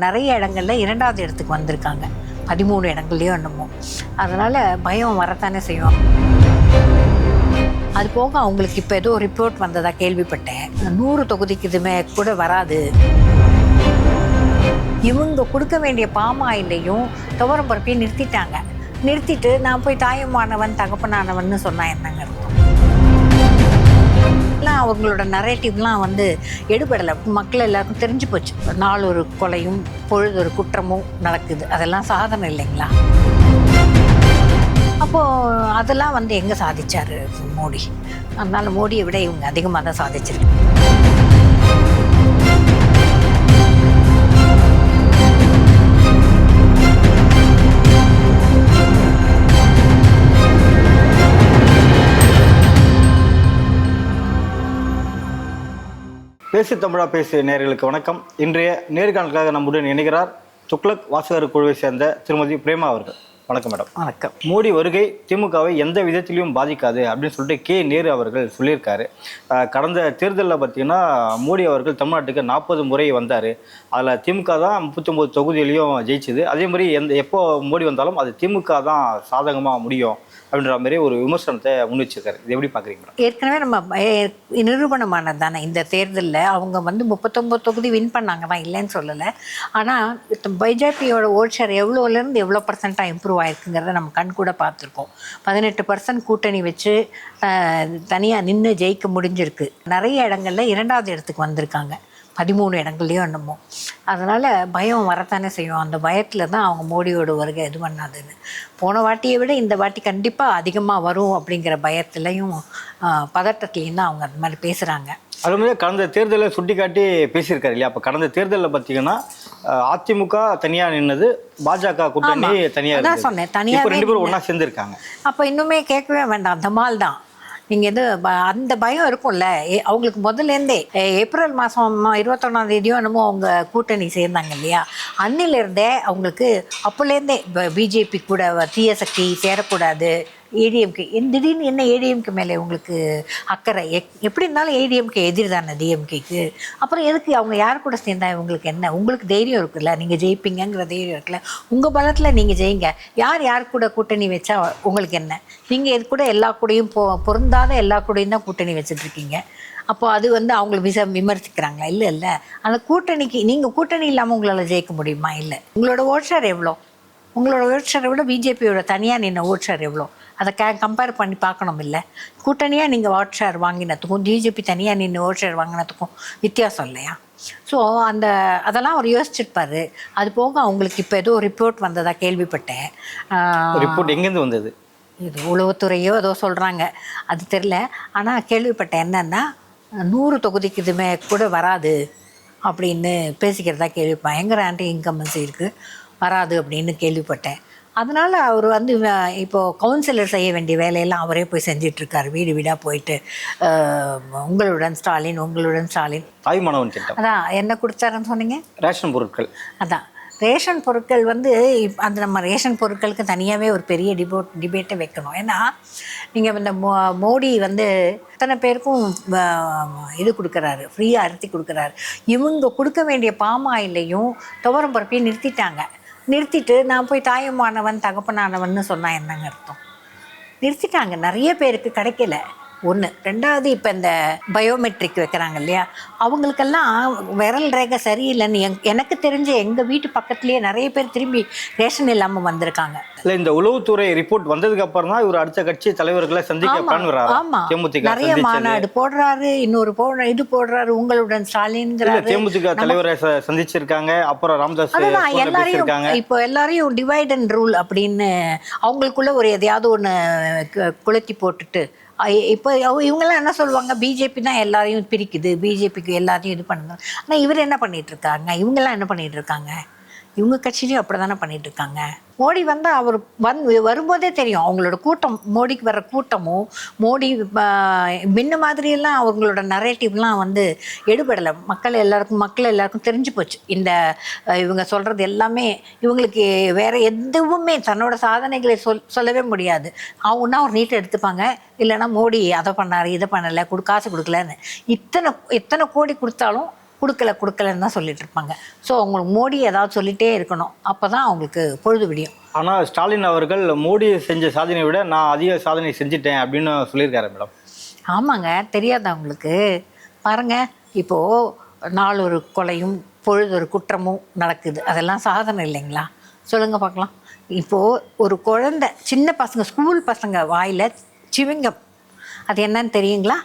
நிறைய இடங்கள்ல இரண்டாவது இடத்துக்கு வந்திருக்காங்க. பதிமூணு இடங்கள்லையோ என்னமோ. அதனால பயம் வரத்தானே செய்வோம் அது போக அவங்களுக்கு இப்போ ஏதோ ரிப்போர்ட் வந்ததா கேள்விப்பட்டேன். நூறு தொகுதிக்கு இதுமே கூட வராது. இவங்க கொடுக்க வேண்டிய பாமாயிலையும் துவரம் பருப்பையும் நிறுத்திட்டாங்க. நிறுத்திட்டு நான் போய் தாயமானவன் தகப்பனானவன்னு சொன்னா என்னங்க? அர்த்தம் எல்லாம் அவங்களோட நரேட்டிவ்லாம் வந்து எடுபடலை. மக்கள் எல்லாருக்கும் தெரிஞ்சு போச்சு. நாள் ஒரு கொலையும் பொழுது ஒரு குற்றமும் நடக்குது. அதெல்லாம் சாதனை இல்லைங்களா? அப்போது அதெல்லாம் வந்து எங்கே சாதிச்சார் மோடி? அதனால மோடியை விட இவங்க அதிகமாக தான் சாதிச்சிருக்கு. பேசு தமிழா பேசு நேயர்களுக்கு வணக்கம். இன்றைய நேர்காணலுக்காக நம்முடன் இணைகிறார் துக்ளக் வாசகர் குழுவை சேர்ந்த திருமதி பிரேமா அவர்கள். வணக்கம் மேடம். வணக்கம். மோடி வருகை திமுகவை எந்த விதத்திலையும் பாதிக்காது அப்படின்னு சொல்லிட்டு கே. நேரு அவர்கள் சொல்லியிருக்காரு. கடந்த தேர்தலில் பார்த்தீங்கன்னா மோடி அவர்கள் தமிழ்நாட்டுக்கு நாற்பது முறை வந்தார். அதில் திமுக தான் முப்பத்தொம்போது தொகுதியிலையும் ஜெயிச்சுது. அதே மாதிரி எந்த எப்போ மோடி வந்தாலும் அது திமுக தான் சாதகமாக முடியும். அப்படின்ற மாதிரி ஒரு விமர்சனத்தை முன் வச்சிருக்காரு இது எப்படி பார்க்குறீங்க மேடம்? ஏற்கனவே நம்ம நிரூபணமானது தானே இந்த தேர்தலில். அவங்க வந்து முப்பத்தொம்பது தொகுதி வின் பண்ணாங்க. தான் இல்லைன்னு சொல்லலை. ஆனால் பிஜேபியோட ஓட் ஷேர் எவ்வளோலேருந்து எவ்வளோ பர்சன்ட்டாக இம்ப்ரூவ் ஆயிருக்குங்கிறத நம்ம கண் கூட பார்த்துருக்கோம். பதினெட்டு பர்சன்ட் கூட்டணி வச்சு தனியாக நின்று ஜெயிக்க முடிஞ்சிருக்கு. நிறைய இடங்கள்ல இரண்டாவது இடத்துக்கு வந்திருக்காங்க. பதிமூணு இடங்கள்லையோ என்னமோ. அதனால் பயம் வரத்தானே செய்யும். அந்த பயத்தில் தான் அவங்க மோடியோட வருகை இது பண்ணாதுன்னு. போன வாட்டியை விட இந்த வாட்டி கண்டிப்பாக அதிகமாக வரும் அப்படிங்கிற பயத்துலையும் பதட்டத்துலையும் தான் அவங்க அது மாதிரி பேசுகிறாங்க அது மாதிரி கடந்த தேர்தலை சுட்டிக்காட்டி பேசியிருக்காரு இல்லையா? அப்போ கடந்த தேர்தலில் பார்த்தீங்கன்னா அதிமுக தனியாக நின்னது பாஜக கூட்டணி தனியாக. சொன்னேன். இப்போ தனியாகவே ரெண்டு பேரும் ஒன்றா சேர்ந்துருக்காங்க. அப்போ இன்னுமே கேட்கவே வேண்டாம். தமால் தான். நீங்கள் இது ப- அந்த பயம் இருக்கும்ல. ஏ- அவங்களுக்கு முதல்லேருந்தே ஏப்ரல் மாதம் இருபத்தொன்னாம் தேதியும் என்னமோ அவங்க கூட்டணி சேர்ந்தாங்க இல்லையா? அன்னிலிருந்தே அவங்களுக்கு அப்போலேருந்தே பிஜேபி கூட தீய சக்தி சேரக்கூடாது. ஏடிஎம்கே. திடீர்னு என்ன ஏடிஎம்கே மேலே உங்களுக்கு அக்கறை? எக் எப்படி இருந்தாலும் ஏடிஎம்கே எதிர் தானே டிஎம்கேக்கு? அப்புறம் எதுக்கு அவங்க யார் கூட சேர்ந்தா உங்களுக்கு என்ன? உங்களுக்கு தைரியம் இருக்குல்ல? நீங்கள் ஜெயிப்பீங்கங்கிற தைரியம் இருக்குல்ல? உங்கள் பலத்தில் நீங்கள் ஜெயிங்க. யார் யார் கூட கூட்டணி வச்சா உங்களுக்கு என்ன? நீங்கள் இது கூட எல்லா கூடயும் பொ பொருந்தாத எல்லா கூடையும் தான் கூட்டணி வச்சுட்ருக்கீங்க அப்போ அது வந்து அவங்கள விச விமர்சிக்கிறாங்களா? இல்லை இல்லை. அந்த கூட்டணிக்கு நீங்கள் கூட்டணி இல்லாமல் உங்களால் ஜெயிக்க முடியுமா? இல்லை. உங்களோட ஓட் ஷேர் எவ்வளோ? உங்களோட ஓட் ஷேரை விட பிஜேபியோட தனியாக நின்ன ஓட் ஷேர் எவ்வளோ? அதை கே கம்பேர் பண்ணி பார்க்கணும் இல்லை? கூட்டணியாக நீங்கள் ஓட் ஷேர் வாங்கினதுக்கும் பிஜேபி தனியாக நின்று ஓட் ஷேர் வாங்கினதுக்கும் வித்தியாசம் இல்லையா? ஸோ அந்த அதெல்லாம் அவர் யோசிச்சிருப்பாரு. அது போக அவங்களுக்கு இப்போ ஏதோ ரிப்போர்ட் வந்ததா கேள்விப்பட்டேன். ரிப்போர்ட் எங்கேருந்து வந்தது? இது உளவுத்துறையோ ஏதோ சொல்கிறாங்க அது தெரில ஆனால் கேள்விப்பட்டேன் என்னன்னா நூறு தொகுதிக்கு இதுமே கூட வராது அப்படின்னு பேசிக்கிறதா கேள்வி பயங்கர ஆன்டி இன்கம்பன்சி இருக்குது வராது அப்படின்னு கேள்விப்பட்டேன். அதனால் அவர் வந்து வ- இப்போ கவுன்சிலர் செய்ய வேண்டிய வேலையெல்லாம் அவரே போய் செஞ்சிட்ருக்காரு. வீடு வீடாக போயிட்டு உங்களுடன் ஸ்டாலின் உங்களுடன் ஸ்டாலின். தாய் மாணவன் திட்டம். அதான் என்ன கொடுத்தாருன்னு சொன்னீங்க? ரேஷன் பொருட்கள். அதான். ரேஷன் பொருட்கள் வந்து அந்த நம்ம ரேஷன் பொருட்களுக்கு தனியாகவே ஒரு பெரிய டிபோட் டிபேட்டை வைக்கணும். ஏன்னா நீங்கள் இந்த மோ மோடி வந்து அத்தனை பேருக்கும் இது கொடுக்குறாரு ஃப்ரீயாக அரிசி கொடுக்குறாரு. இவங்க கொடுக்க வேண்டிய பாமாயிலையும் துவரம் பருப்பையும் நிறுத்திட்டாங்க. நிறுத்திட்டு நான் போய் தாயமானவன் தகப்பனானவன்னு சொன்னால் என்னங்க அர்த்தம்? நிறுத்திட்டாங்க. நிறைய பேருக்கு கிடைக்கல. ஒன்று ரெண்டாவது இப்போ இந்த பயோமெட்ரிக் வைக்கிறாங்க இல்லையா? அவங்களுக்கெல்லாம் விரல் ரேகை சரியில்லைன்னு எங் எனக்கு தெரிஞ்ச எங்கள் வீட்டு பக்கத்துலேயே நிறைய பேர் திரும்பி ரேஷன் இல்லாமல் வந்திருக்காங்க. இல்ல இந்த உளவுத்துறை ரிப்போர்ட் வந்ததுக்கு அப்புறம் தான் இவர் அடுத்த கட்சி தலைவர்களை சந்திக்க ஆமா, பிளான் வர்றாரு ஆமா. தேமுதிக நிறைய மாநாடு போடுறாரு இன்னொரு போடுற இது போடுறாரு உங்களுடன் ஸ்டாலின்ங்கிறாரு. தேமுதிக தலைவரை சந்திச்சிருக்காங்க அப்புறம் ராமதாஸ் எல்லாரையும் இப்போ எல்லாரையும் டிவைட் அண்ட் ரூல் அப்படின்னு அவங்களுக்குள்ள ஒரு எதையாவது ஒன்று கொளுத்தி போட்டுட்டு இப்போ அவ- இவங்கெல்லாம் என்ன சொல்லுவாங்க? பிஜேபி தான் எல்லாரையும் பிரிக்குது. பிஜேபிக்கு எல்லாத்தையும் இது பண்ணுது. ஆனால் இவர் என்ன பண்ணிட்டு இருக்காங்க? இவங்கெல்லாம் என்ன பண்ணிட்டு இருக்காங்க? இவங்க கட்சியிலையும் அப்படி தானே பண்ணிட்டு இருக்காங்க மோடி வந்து அவர் வந் வரும்போதே தெரியும் அவங்களோட கூட்டம் மோடிக்கு வர்ற கூட்டமும் மோடி முன்ன மாதிரியெல்லாம் அவங்களோட நரேட்டிவ்லாம் வந்து எடுபடலை. மக்கள் எல்லாருக்கும் மக்கள் எல்லாருக்கும் தெரிஞ்சு போச்சு. இந்த இவங்க சொல்கிறது எல்லாமே இவங்களுக்கு வேற எதுவுமே தன்னோட சாதனைகளை சொல் சொல்லவே முடியாது. அவங்கன்னா ஒரு நீட்டை எடுத்துப்பாங்க. இல்லைன்னா மோடி அதை பண்ணாரு இதை பண்ணலை கொடு காசு கொடுக்கலன்னு. இத்தனை இத்தனை கோடி கொடுத்தாலும் கொடுக்கல கொடுக்கலன்னு தான் சொல்லிட்டு இருப்பாங்க. ஸோ அவங்களுக்கு மோடி ஏதாவது சொல்லிட்டே இருக்கணும். அப்போ தான் அவங்களுக்கு பொழுது விடியும். ஆனால் ஸ்டாலின் அவர்கள் மோடி செஞ்ச சாதனையை விட நான் அதிக சாதனை செஞ்சுட்டேன் அப்படின்னு சொல்லியிருக்காரு மேடம். ஆமாங்க தெரியாதா உங்களுக்கு பாருங்க இப்போது நாளொரு கொலையும் பொழுதொரு குற்றமும் நடக்குது. அதெல்லாம் சாதனை இல்லைங்களா? சொல்லுங்க பார்க்கலாம். இப்போது ஒரு குழந்தை சின்ன பசங்க ஸ்கூல் பசங்க வாயில் சிவிங்கம். அது என்னன்னு தெரியுங்களா?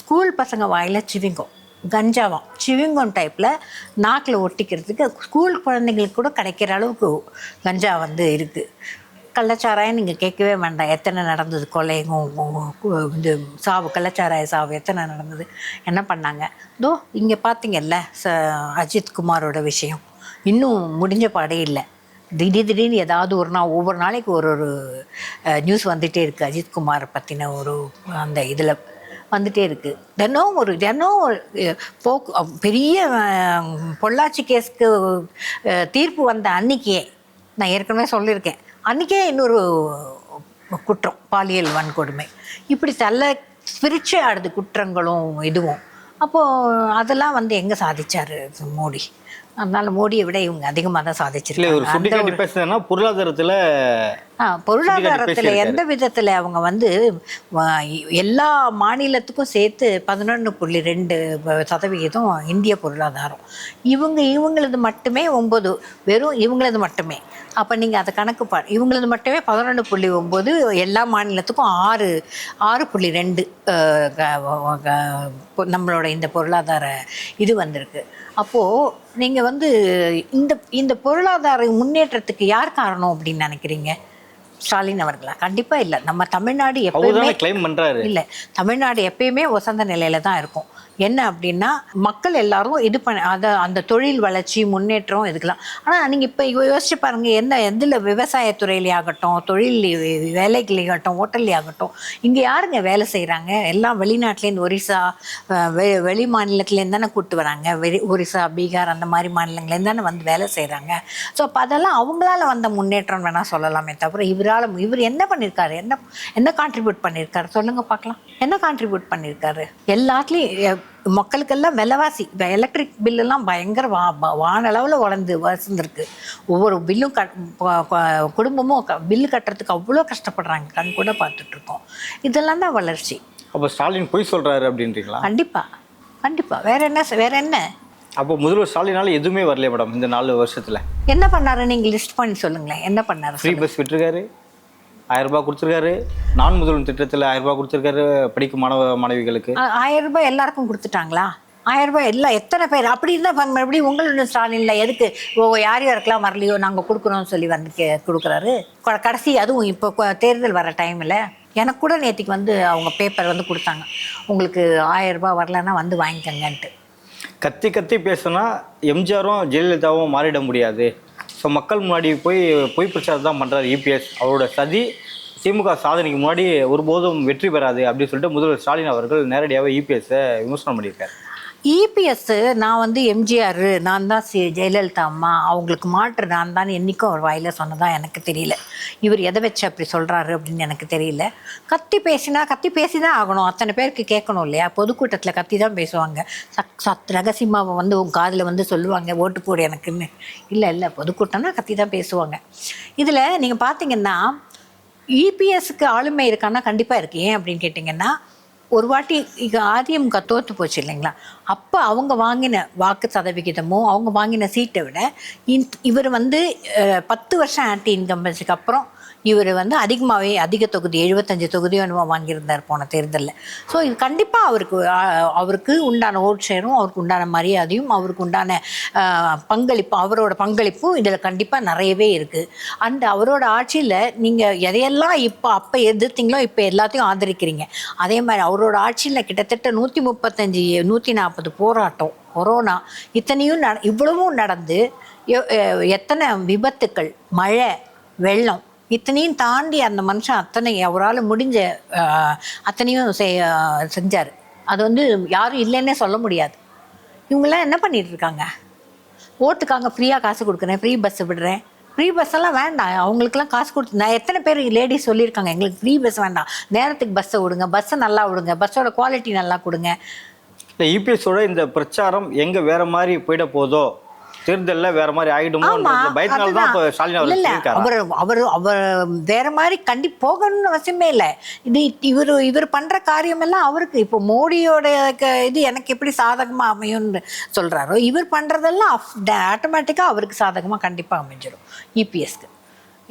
ஸ்கூல் பசங்க வாயில் சிவிங்கம். கஞ்சாவாம் சிவிங்கம் டைப்பில் நாக்கில் ஒட்டிக்கிறதுக்கு ஸ்கூல் குழந்தைங்களுக்கு கூட கிடைக்கிற அளவுக்கு கஞ்சா வந்து இருக்குது கள்ளச்சாராயம் நீங்கள் கேட்கவே வேண்டாம். எத்தனை நடந்தது? கொலையும் இது சாவு கள்ளச்சாராய சாவு எத்தனை நடந்தது? என்ன பண்ணாங்க? தோ இங்கே பார்த்தீங்கல்ல ச அஜித்குமாரோட விஷயம். இன்னும் முடிஞ்ச பாடே இல்லை. திடீர் திடீர்னு ஏதாவது ஒரு நாள் ஒவ்வொரு நாளைக்கு ஒரு ஒரு நியூஸ் வந்துகிட்டே இருக்குது அஜித்குமார் பற்றின ஒரு அந்த இதில் வந்துட்டே இருக்குது தினம் ஒரு தினம் போக்கு பெரிய பொள்ளாச்சி கேஸ்க்கு தீர்ப்பு வந்த அன்னைக்கே நான் ஏற்கனவே சொல்லியிருக்கேன். அன்றைக்கே இன்னொரு குற்றம் பாலியல் வன்கொடுமை. இப்படி தள்ள பிரிச்சு ஆடுது குற்றங்களும் இதுவும். அப்போது அதெல்லாம் வந்து எங்கே சாதிச்சாரு மோடி? அதனால மோடியை விட இவங்க அதிகமாக தான் பேசுனதுன்னா பொருளாதாரத்தில் பொருளாதாரத்தில். எந்த விதத்தில் அவங்க வந்து எல்லா மாநிலத்துக்கும் சேர்த்து பதினொன்று புள்ளி ரெண்டு சதவிகிதம் இந்திய பொருளாதாரம். இவங்க இவங்களது மட்டுமே ஒம்பது வெறும் இவங்களது மட்டுமே. அப்போ நீங்கள் அதை கணக்கு பா இவங்களது மட்டுமே பதினொன்று புள்ளி ஒம்பது எல்லா மாநிலத்துக்கும் ஆறு ஆறு புள்ளி ரெண்டு நம்மளோட இந்த பொருளாதார இது வந்திருக்கு. அப்போது நீங்கள் வந்து இந்த இந்த பொருளாதார முன்னேற்றத்துக்கு யார் காரணம் அப்படின்னு நினைக்கிறீங்க? ஸ்டாலின் அவர்களா? கண்டிப்பா இல்ல. நம்ம தமிழ்நாடு தானே கிளைம் பண்ணுறாரு இல்ல. தமிழ்நாடு எப்பயுமே வசந்த நிலையில தான் இருக்கும். என்ன அப்படின்னா மக்கள் எல்லாரும் இது பண்ண அதை அந்த தொழில் வளர்ச்சி முன்னேற்றம் இதுக்கெல்லாம். ஆனால் நீங்கள் இப்போ யோசிச்சு பாருங்கள் என்ன எதில் விவசாயத்துறையிலே ஆகட்டும் தொழில் வேலைகளையாகட்டும் ஹோட்டல்லையாகட்டும் இங்கே யாருங்க வேலை செய்கிறாங்க எல்லாம் வெளிநாட்டிலேருந்து ஒரிசா வெ வெளி மாநிலத்துலேருந்து தானே கூப்பிட்டு வராங்க. வெளி ஒரிசா பீகார் அந்த மாதிரி மாநிலங்கள்லேருந்து தானே வந்து வேலை செய்கிறாங்க ஸோ அப்போ அதெல்லாம் அவங்களால வந்த முன்னேற்றம் வேணால் சொல்லலாமே தவிர இவரால் இவர் என்ன பண்ணியிருக்காரு என்ன என்ன கான்ட்ரிபியூட் பண்ணியிருக்காரு சொல்லுங்கள் பார்க்கலாம். என்ன கான்ட்ரிபியூட் பண்ணியிருக்காரு எல்லாத்துலேயும் மக்களுக்கெல்லாம் விலைவாசி இப்போ எலக்ட்ரிக் பில்லெல்லாம் பயங்கர வா வானளவில் வளர்ந்து வசந்திருக்கு ஒவ்வொரு பில்லும் ப- குடும்பமும் க- பில்லு கட்டுறதுக்கு அவ்வளோ கஷ்டப்படுறாங்க. கண் கூட பார்த்துட்ருக்கோம் இதெல்லாம் தான் வளர்ச்சி. அப்போ ஸ்டாலின் பொய் சொல்கிறாரு அப்படின்றீங்களா? கண்டிப்பாக கண்டிப்பாக வேற என்ன வேற என்ன? அப்போ முதல்வர் ஸ்டாலினால எதுவுமே வரலையே மேடம் இந்த நாலு வருஷத்தில். என்ன பண்ணாரு? நீங்கள் லிஸ்ட் பண்ணி சொல்லுங்களேன். என்ன பண்ணாரு? ஃப்ரீ பஸ் விட்டுருக்காரு. ஆயிரம் ரூபாய் கொடுத்துருக்காரு. நான் முதல்வன் திட்டத்தில் ஆயிரம் ரூபாய் கொடுத்துருக்காரு படிக்கும் மாணவ மாணவிகளுக்கு. ஆயிரம் ரூபாய் எல்லாருக்கும் கொடுத்துட்டாங்களா? ஆயிரம் ரூபாய் எல்லாம் எத்தனை பேர்? அப்படி இருந்தால் மறுபடியும் உங்களோட ஸ்டாலின்ல எதுக்கு? ஓ யார் யாருக்கெல்லாம் வரலையோ நாங்கள் கொடுக்குறோம்னு சொல்லி வந்து கே கொடுக்குறாரு. கடைசி அதுவும் இப்போ தேர்தல் வர டைமில் எனக்கு கூட நேற்றுக்கு வந்து அவங்க பேப்பர் வந்து கொடுத்தாங்க. உங்களுக்கு ஆயிரம் ரூபாய் வரலன்னா வந்து வாங்கிக்கங்கன்ட்டு. கத்தி கத்தி பேசுனா எம்ஜிஆரும் ஜெயலலிதாவும் மாறிட முடியாது. ஸோ மக்கள் முன்னாடி போய் பொய் பிரச்சாரம் தான் பண்ணுறாரு இபிஎஸ் அவரோட சதி திமுக சாதனைக்கு முன்னாடி ஒருபோதும் வெற்றி பெறாது அப்படின்னு சொல்லிட்டு முதல்வர் ஸ்டாலின் அவர்கள் நேரடியாகவே இபிஎஸ்ஸை விமர்சனம் பண்ணியிருக்காரு. இபிஎஸ் நான் வந்து எம்ஜிஆர் நான் தான் சி ஜெயலலிதா அம்மா. அவங்களுக்கு மாற்று நான் தான் என்றைக்கும் அவர் வாயில சொன்னதாக எனக்கு தெரியல. இவர் எதை வச்சு அப்படி சொல்கிறாரு அப்படின்னு எனக்கு தெரியல. கத்தி பேசினா கத்தி பேசி தான் ஆகணும். அத்தனை பேருக்கு கேட்கணும் இல்லையா? பொதுக்கூட்டத்தில் கத்தி தான் பேசுவாங்க. சத் சத் ரகசியமாக வந்து உங்கள் காதில் வந்து சொல்லுவாங்க ஓட்டு போடு எனக்குன்னு. இல்லை இல்லை பொதுக்கூட்டம்னா கத்தி தான் பேசுவாங்க. இதில் நீங்கள் பார்த்தீங்கன்னா இபிஎஸ்க்கு ஆளுமை இருக்கான்னா கண்டிப்பாக இருக்கு. ஏன் அப்படின்னு கேட்டிங்கன்னா ஒரு வாட்டி இக அதிமுக தோற்று போச்சு இல்லைங்களா? அப்போ அவங்க வாங்கின வாக்கு சதவிகிதமும் அவங்க வாங்கின சீட்டை விட இவர் வந்து பத்து வருஷம் ஆன்டி இன்கம்பன்ஸுக்கு அப்புறம் இவர் வந்து அதிகமாகவே அதிக தொகுதி எழுபத்தஞ்சு தொகுதியும் என்னமோ வாங்கியிருந்தார் போன தேர்தலில். ஸோ இது கண்டிப்பாக அவருக்கு அவருக்கு உண்டான ஓட் ஷேரும் அவருக்கு உண்டான மரியாதையும் அவருக்கு உண்டான பங்களிப்பு அவரோட பங்களிப்பும் இதில் கண்டிப்பாக நிறையவே இருக்குது அந்த அவரோட ஆட்சியில் நீங்கள் எதையெல்லாம் இப்போ அப்போ எதிர்த்தீங்களோ இப்போ எல்லாத்தையும் ஆதரிக்கிறீங்க. அதே மாதிரி அவரோட ஆட்சியில் கிட்டத்தட்ட நூற்றி முப்பத்தஞ்சு நூற்றி நாற்பது போராட்டம் கொரோனா இத்தனையும் ந இவ்வளவும் நடந்து எத்தனை விபத்துக்கள் மழை வெள்ளம் இத்தனையும் தாண்டி அந்த மனுஷன் அத்தனை அவரால் முடிஞ்ச அத்தனையும் செய் செஞ்சார். அது வந்து யாரும் இல்லைன்னே சொல்ல முடியாது. இவங்கெல்லாம் என்ன பண்ணிட்டு இருக்காங்க ஓட்டுக்காங்க ஃப்ரீயாக காசு கொடுக்குறேன் ஃப்ரீ பஸ் விடுறேன். ஃப்ரீ பஸ் எல்லாம் வேண்டாம். அவங்களுக்குலாம் காசு கொடுத்து நான் எத்தனை பேர் லேடிஸ் சொல்லியிருக்காங்க எங்களுக்கு ஃப்ரீ பஸ் வேண்டாம். நேரத்துக்கு பஸ்ஸை விடுங்க பஸ்ஸை நல்லா விடுங்க பஸ்ஸோட குவாலிட்டி நல்லா கொடுங்க. இல்லை யூபிஎஸ்ஸோட இந்த பிரச்சாரம் எங்கே வேறு மாதிரி போயிட போதோ தேர்தல்ல வேற மாதிரி ஆயிடுமோ ஆமா, பயத்தினால தான் இப்போ. ஸ்டாலின் இல்ல, அவர் அவர் அவர் அவர் வேற மாதிரி கண்டி போகணும்னு அவசியமே இல்லை. இது இவர் இவர் பண்ற காரியம் எல்லாம் அவருக்கு. இப்போ மோடியோட க- இது எனக்கு எப்படி சாதகமா அமையும்னு சொல்றாரோ இவர் பண்றதெல்லாம் ஆட்டோமேட்டிக்கா அவருக்கு சாதகமா கண்டிப்பா அமைஞ்சிடும் இபிஎஸ்க்கு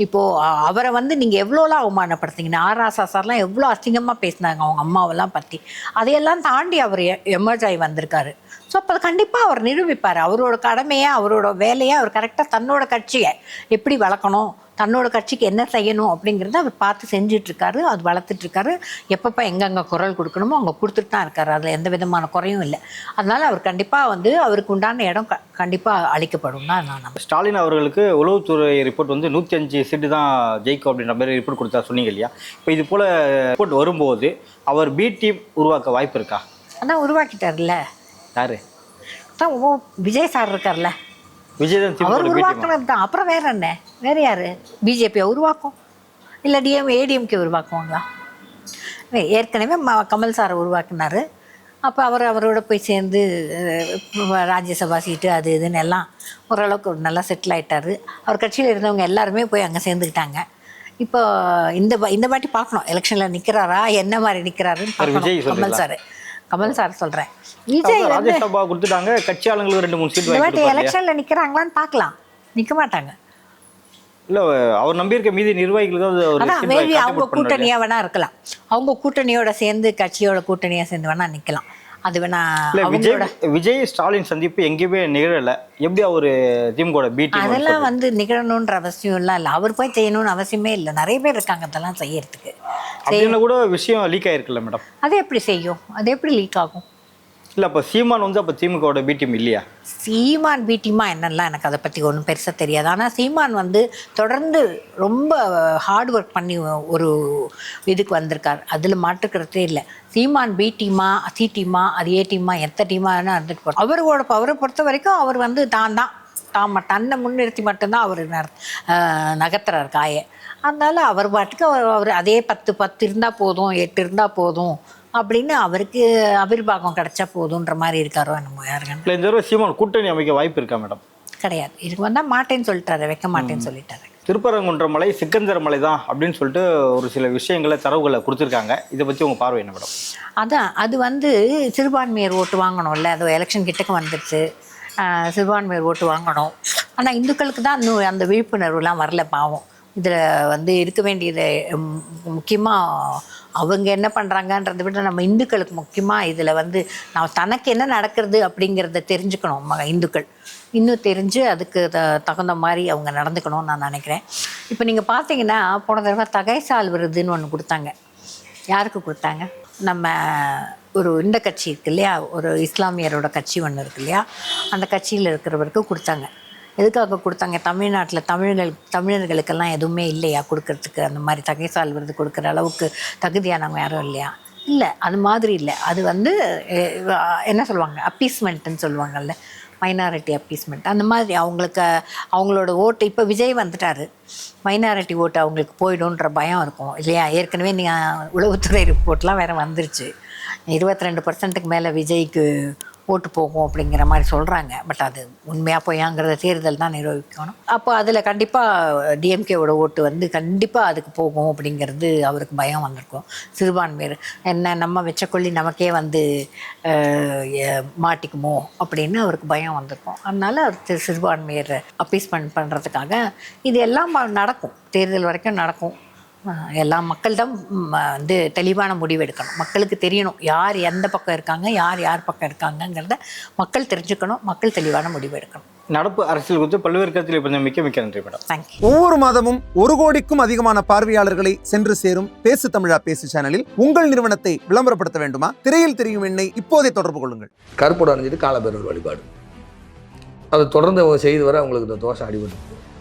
இப்போது அவரை வந்து நீங்கள் எவ்வளோலாம் அவமானப்படுத்திங்கன்னா ஆர். ராசா சார்லாம் எவ்வளோ அசிங்கமாக பேசினாங்க அவங்க அம்மாவெல்லாம் பற்றி அதையெல்லாம் தாண்டி அவர் எமர்ஜ் ஆகி வந்திருக்காரு. ஸோ அப்போ கண்டிப்பாக அவர் நிரூபிப்பார். அவரோட கடமையை அவரோட வேலையை அவர் கரெக்டாக தன்னோட கட்சியை எப்படி வளர்க்கணும்? தன்னோட கட்சிக்கு என்ன செய்யணும் அப்படிங்கிறத அவர் பார்த்து செஞ்சுட்டு இருக்காரு அது வளர்த்துட்டு இருக்காரு எப்பப்போ எங்கெங்கே குரல் கொடுக்கணுமோ அங்கே கொடுத்துட்டு தான் இருக்காரு. அதில் எந்த விதமான குறையும் இல்லை. அதனால அவர் கண்டிப்பாக வந்து அவருக்கு உண்டான இடம் க கண்டிப்பாக அளிக்கப்படும் தான் நான் ஸ்டாலின் அவர்களுக்கு உளவுத்துறை ரிப்போர்ட் வந்து நூற்றி அஞ்சு சீட்டு தான் ஜெயிக்கும் அப்படின்ற மாதிரி ரிப்போர்ட் கொடுத்தா சொன்னீங்க இல்லையா? இப்போ இது போல ரிப்போர்ட் வரும்போது அவர் பி டீம் உருவாக்க வாய்ப்பு இருக்கா? அதான் உருவாக்கிட்டார்ல. யாரு? தான் விஜய் சார் இருக்கார்ல. விஜய் அவர் உருவாக்குனது தான் அப்புறம் வேற என்ன? வேற யாரு? பிஜேபியை உருவாக்கும். இல்லை டிஎம் ஏடிஎம்கே உருவாக்குவாங்களா? ஏற்கனவே கமல் சாரை உருவாக்குனாரு. அப்போ அவர் அவரோட போய் சேர்ந்து ராஜ்யசபா சீட்டு அது இதுன்னு எல்லாம் ஓரளவுக்கு நல்லா செட்டில் ஆயிட்டாரு. அவர் கட்சியில் இருந்தவங்க எல்லாருமே போய் அங்கே சேர்ந்துக்கிட்டாங்க. இப்போ இந்த இந்த வாட்டி பார்க்கணும். எலெக்ஷனில் நிற்கிறாரா என்ன மாதிரி நிற்கிறாருன்னு பார்க்கணும். கமல்? சார். கமல் சார் சொல்கிறேன் விஜய் ராஜ்யசபா கொடுத்துட்டாங்க. கட்சி ஆளுங்களுக்கு ரெண்டு மூணு சீட் வாங்கி? எலெக்ஷன்ல நிக்கிறாங்களான்னு பார்க்கலாம். நிக்க மாட்டாங்க. இல்ல அவர் நம்பியிருக்க மீதி நிர்வாகிகளுக்கு அவங்க. கூட்டணியா வேணா இருக்கலாம். அவங்க கூட்டணியோட சேர்ந்து கட்சியோட கூட்டணியா சேர்ந்து வேணா நிக்கலாம். அது வேணா விஜய் விஜய் ஸ்டாலின் சந்திப்பு எங்கேயுமே நிகழல. எப்படி அவரு திமுக பி டீம் அதெல்லாம் வந்து நிகழணுன்ற அவசியம் எல்லாம் இல்லை அவர் போய் செய்யணும்னு அவசியமே இல்லை. நிறைய பேர் இருக்காங்க அதெல்லாம் செய்யறதுக்கு. கூட விஷயம் லீக் ஆயிருக்குல்ல மேடம் அது எப்படி செய்யும்? அது எப்படி லீக் ஆகும்? இல்லை அப்போ சீமான் வந்து அப்போ திமுகவோட பி டீம் இல்லையா? சீமான் பீட்டிமா என்னெல்லாம் எனக்கு அதை பற்றி ஒன்றும் பெருசாக தெரியாது. ஆனால் சீமான் வந்து தொடர்ந்து ரொம்ப ஹார்ட் ஒர்க் பண்ணி ஒரு இதுக்கு வந்திருக்கார். அதில் மாற்றுக்கிறதே இல்லை. சீமான் பி டீமா சி டீமா அது ஏ டீமா எந்த டீமா இருந்துட்டு போகிறோம் அவரோட அவரை பொறுத்த வரைக்கும் அவர் வந்து தான் தான். தாம தன்னை முன்னிறுத்தி மட்டும்தான் அவர் நகர்த்துறார் காயை. அதனால் அவர் பாட்டுக்கு அவர் அவர் அதே பத்து பத்து இருந்தால் போதும் எட்டு இருந்தால் போதும். அப்படின்னு அவருக்கு அபிர்வாகம் கிடைச்சா போதுன்ற மாதிரி இருக்காரோ என்னமோ யாருங்க இந்த தடவை சீமான் கூட்டணி அமைக்க வாய்ப்பு இருக்கா மேடம்? கிடையாது. இதுக்கு வந்தா மாட்டேன்னு சொல்லிட்டாரு வைக்க மாட்டேன்னு சொல்லிட்டாரு. திருப்பரங்குன்ற மலை சிக்கந்தர் மலை தான் அப்படின்னு சொல்லிட்டு ஒரு சில விஷயங்களை தரவுகளை கொடுத்துருக்காங்க. இதை பத்தி உங்க பார்வை என்ன மேடம்? அதான் அது வந்து சிறுபான்மையர் ஓட்டு வாங்கணும்ல. அது எலெக்ஷன் கிட்டக்க வந்துடுச்சு சிறுபான்மையர் ஓட்டு வாங்கணும். ஆனா இந்துக்களுக்கு தான் இன்னும் அந்த விழிப்புணர்வுலாம் வரல பாவம். இதில் வந்து இருக்க வேண்டியது ம், முக்கியமா அவங்க என்ன பண்ணுறாங்கன்றதை விட நம்ம இந்துக்களுக்கு முக்கியமாக இதில் வந்து நான் தனக்கு என்ன நடக்கிறது அப்படிங்கிறத தெரிஞ்சுக்கணும் இந்துக்கள். இன்னும் தெரிஞ்சு அதுக்கு த தகுந்த மாதிரி அவங்க நடந்துக்கணும்னு நான் நினைக்கிறேன். இப்போ நீங்கள் பார்த்தீங்கன்னா போன தடவை தகைசால் விருதுன்னு ஒன்று கொடுத்தாங்க. யாருக்கு கொடுத்தாங்க? நம்ம ஒரு இந்த கட்சி இருக்கு இல்லையா? ஒரு இஸ்லாமியரோட கட்சி ஒன்று இருக்கு இல்லையா? அந்த கட்சியில் இருக்கிறவருக்கு கொடுத்தாங்க. எதுக்காக கொடுத்தாங்க? தமிழ்நாட்டில் தமிழர்கள் தமிழர்களுக்கெல்லாம் எதுவுமே இல்லையா கொடுக்கறதுக்கு? அந்த மாதிரி தகைசால் விருது கொடுக்குற அளவுக்கு தகுதியானவங்க யாரும் இல்லையா? இல்லை அது மாதிரி இல்லை. அது வந்து என்ன சொல்லுவாங்க? அப்பீஸ்மெண்ட்டுன்னு சொல்லுவாங்கல்ல. மைனாரிட்டி அப்பீஸ்மெண்ட் அந்த மாதிரி அவங்களுக்கு அவங்களோட ஓட்டு இப்போ விஜய் வந்துட்டாரு. மைனாரிட்டி ஓட்டு அவங்களுக்கு போயிடும்ன்ற பயம் இருக்கும் இல்லையா? ஏற்கனவே நீங்கள் உளவுத்துறை ரிப்போர்ட்லாம் வேறு வந்துருச்சு. இருபத்தி ரெண்டு பர்சன்ட்டுக்கு மேலே விஜய்க்கு ஓட்டு போகும் அப்படிங்கிற மாதிரி சொல்கிறாங்க பட் அது உண்மையாக பொய்யாங்கிறத தேர்தல் தான் நிரூபிக்கணும். அப்போ அதில் கண்டிப்பாக டிஎம்கேவோட ஓட்டு வந்து கண்டிப்பாக அதுக்கு போகும் அப்படிங்கிறது அவருக்கு பயம் வந்திருக்கும். சிறுபான்மையர் என்ன நம்ம வச்ச கொள்ளி நமக்கே வந்து மாட்டிக்குமோ அப்படின்னு அவருக்கு பயம் வந்திருக்கும். அதனால அவர் தி- சிறுபான்மையர் அப்பீஸ்மெண்ட் பண்ணுறதுக்காக இது எல்லாம் நடக்கும். தேர்தல் வரைக்கும் நடக்கும். எல்லா மக்கள் தான் வந்து தெளிவான முடிவு எடுக்கணும். மக்களுக்கு தெரியணும் யார் எந்த பக்கம் இருக்காங்க யார் யார் பக்கம் இருக்காங்கங்கிறத மக்கள் தெரிஞ்சுக்கணும் மக்கள் தெளிவான முடிவு எடுக்கணும். நடப்பு அரசியல் குறித்து பல்வேறு கருத்தில் இப்போ மிக்க மிக்க நன்றி மேடம். தேங்க்யூ ஒவ்வொரு மாதமும் ஒரு கோடிக்கும் அதிகமான பார்வையாளர்களை சென்று சேரும் பேசு தமிழா பேசு சேனலில் உங்கள் நிறுவனத்தை விளம்பரப்படுத்த வேண்டுமா? திரையில் தெரியும் எண்ணை இப்போதே தொடர்பு கொள்ளுங்கள். கருப்போடு அணிஞ்சிட்டு காலபேரர் வழிபாடு. அதை தொடர்ந்து அவங்க செய்து வர அவங்களுக்கு இந்த தோஷம் அடிபட்டு.